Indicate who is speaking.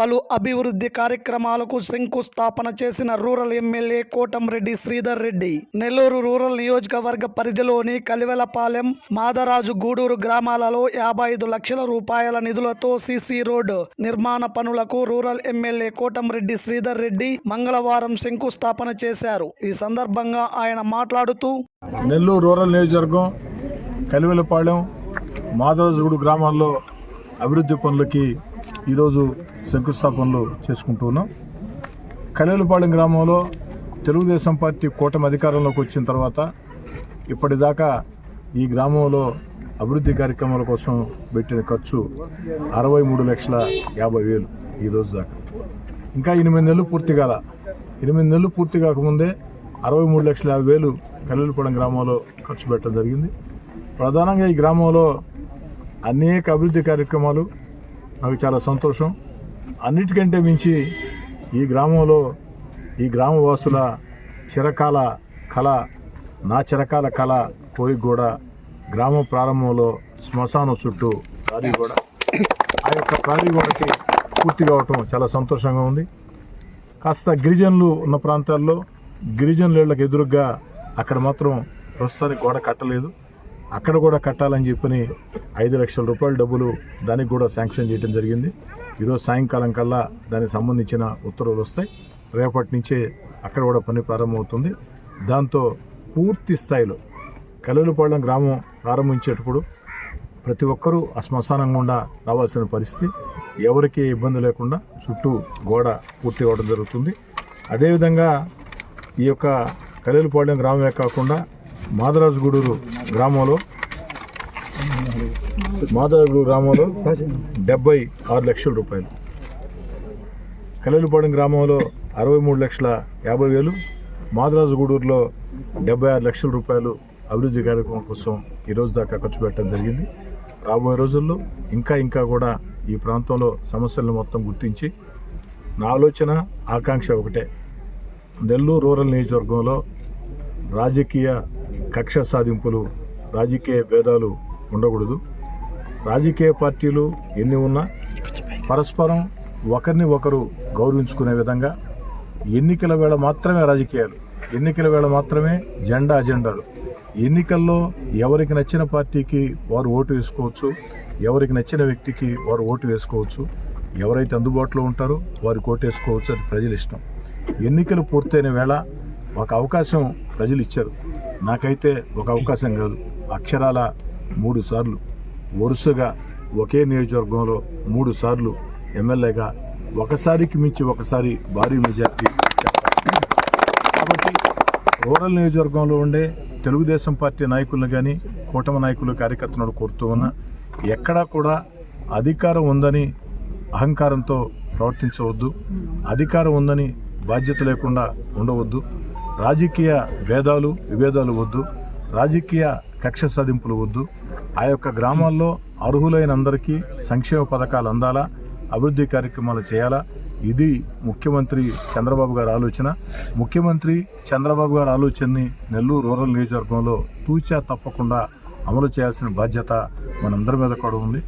Speaker 1: పలు అభివృద్ధి కార్యక్రమాలకు శంకుస్థాపన చేసిన rural MLA Kotamreddy Sridhar Reddy. Nellore rural నియోజకవర్గ పరిధిలోని కలివెలపాలెం మాదరాజు గూడూరు గ్రామాలలో యాభై ఐదు లక్షల రూపాయల నిధులతో సీసీ రోడ్ నిర్మాణ పనులకు రూరల్ ఎమ్మెల్యే కోటంరెడ్డి శ్రీధర్ రెడ్డి మంగళవారం శంకుస్థాపన చేశారు. ఈ సందర్భంగా ఆయన మాట్లాడుతూ
Speaker 2: నెల్లూరు రూరల్ నియోజకవర్గం కలివెలపాలెం మాధవజగూడు గ్రామాల్లో అభివృద్ధి పనులకి ఈరోజు శంకుస్థాపనలు చేసుకుంటూ ఉన్నాం. గ్రామంలో తెలుగుదేశం పార్టీ కూటమి అధికారంలోకి వచ్చిన తర్వాత ఇప్పటిదాకా ఈ గ్రామంలో అభివృద్ధి కార్యక్రమాల కోసం పెట్టిన ఖర్చు అరవై మూడు లక్షల యాభై వేలు ఈ రోజు దాకా. ఇంకా ఎనిమిది నెలలు పూర్తి కాల. ఎనిమిది నెలలు పూర్తి కాకముందే అరవై మూడు లక్షల యాభై వేలు కల్లెలపాలెం గ్రామంలో ఖర్చు పెట్టడం జరిగింది. ప్రధానంగా ఈ గ్రామంలో అనేక అభివృద్ధి కార్యక్రమాలు నాకు చాలా సంతోషం. అన్నిటికంటే మించి ఈ గ్రామంలో ఈ గ్రామవాసుల చిరకాల కళ నా చిరకాల కళ కోరిక కూడా గ్రామం ప్రారంభంలో శ్మశానం చుట్టూ ప్రారీ గోడ ఆ యొక్క ప్రారీ గోడకి పూర్తి కావటం చాలా సంతోషంగా ఉంది. కాస్త గిరిజనులు ఉన్న ప్రాంతాల్లో గిరిజనులకు ఎదురుగా అక్కడ మాత్రం ప్రస్తుతానికి గోడ కట్టలేదు. అక్కడ కూడా కట్టాలని చెప్పని ఐదు లక్షల రూపాయల డబ్బులు దానికి కూడా శాంక్షన్ చేయడం జరిగింది. ఈరోజు సాయంకాలం కల్లా దానికి సంబంధించిన ఉత్తర్వులు వస్తాయి. రేపటి నుంచే అక్కడ కూడా పని ప్రారంభమవుతుంది. దాంతో పూర్తి స్థాయిలో కలలుపాలెం గ్రామం ప్రారంభించేటప్పుడు ప్రతి ఒక్కరూ ఆ శ్మశానం గుండా రావాల్సిన పరిస్థితి. ఎవరికీ ఇబ్బంది లేకుండా చుట్టూ గోడ పూర్తి అవ్వడం జరుగుతుంది. అదేవిధంగా ఈ యొక్క కలేలుపాలెం గ్రామమే కాకుండా మాదరాజుగూడూరు గ్రామంలో మాదరాజుగూడూరు గ్రామంలో డెబ్బై ఆరు లక్షల రూపాయలు. కలేలుపాలెం గ్రామంలో అరవై మూడు లక్షల యాభై వేలు మాదరాజుగూడూరులో డెబ్బై ఆరు లక్షల రూపాయలు అభివృద్ధి కార్యక్రమం కోసం ఈ రోజు దాకా ఖర్చు పెట్టడం జరిగింది. రాబోయే రోజుల్లో ఇంకా ఇంకా కూడా ఈ ప్రాంతంలో సమస్యలను మొత్తం గుర్తించి నా ఆలోచన ఆకాంక్ష ఒకటే. నెల్లూరు రూరల్ నియోజకవర్గంలో రాజకీయ కక్ష సాధింపులు రాజకీయ భేదాలు ఉండకూడదు. రాజకీయ పార్టీలు ఎన్ని ఉన్నా పరస్పరం ఒకరిని ఒకరు గౌరవించుకునే విధంగా ఎన్నికల వేళ మాత్రమే రాజకీయాలు ఎన్నికల వేళ మాత్రమే జెండా అజెండాలు. ఎన్నికల్లో ఎవరికి నచ్చిన పార్టీకి వారు ఓటు వేసుకోవచ్చు ఎవరికి నచ్చిన వ్యక్తికి వారు ఓటు వేసుకోవచ్చు ఎవరైతే అందుబాటులో ఉంటారో వారికి ఓటు వేసుకోవచ్చు అది ప్రజల ఇష్టం ఎన్నికలు పూర్తయిన వేళ ఒక అవకాశం ప్రజలు ఇచ్చారు. నాకైతే ఒక అవకాశం కాదు. అక్షరాల మూడు సార్లు వరుసగా ఒకే నియోజకవర్గంలో మూడు సార్లు ఎమ్మెల్యేగా ఒకసారికి మించి ఒకసారి భారీ మెజార్టీ కాబట్టి రూరల్ నియోజకవర్గంలో ఉండే తెలుగుదేశం పార్టీ నాయకులను కానీ కూటమి నాయకులు కార్యకర్తలను కోరుతూ ఉన్నా ఎక్కడా కూడా అధికారం ఉందని అహంకారంతో ప్రవర్తించవద్దు. అధికారం ఉందని బాధ్యత లేకుండా ఉండవద్దు. రాజకీయ భేదాలు విభేదాలు వద్దు. రాజకీయ కక్ష సాధింపులు వద్దు. ఆ యొక్క గ్రామాల్లో అర్హులైన అందరికీ సంక్షేమ పథకాలు అందాలా అభివృద్ధి కార్యక్రమాలు చేయాలా? ఇది ముఖ్యమంత్రి చంద్రబాబు గారి ఆలోచన. ముఖ్యమంత్రి చంద్రబాబు గారి ఆలోచనని నెల్లూరు రూరల్ నియోజకవర్గంలో తూచా తప్పకుండా అమలు చేయాల్సిన బాధ్యత మనందరి మీద కూడా ఉంది.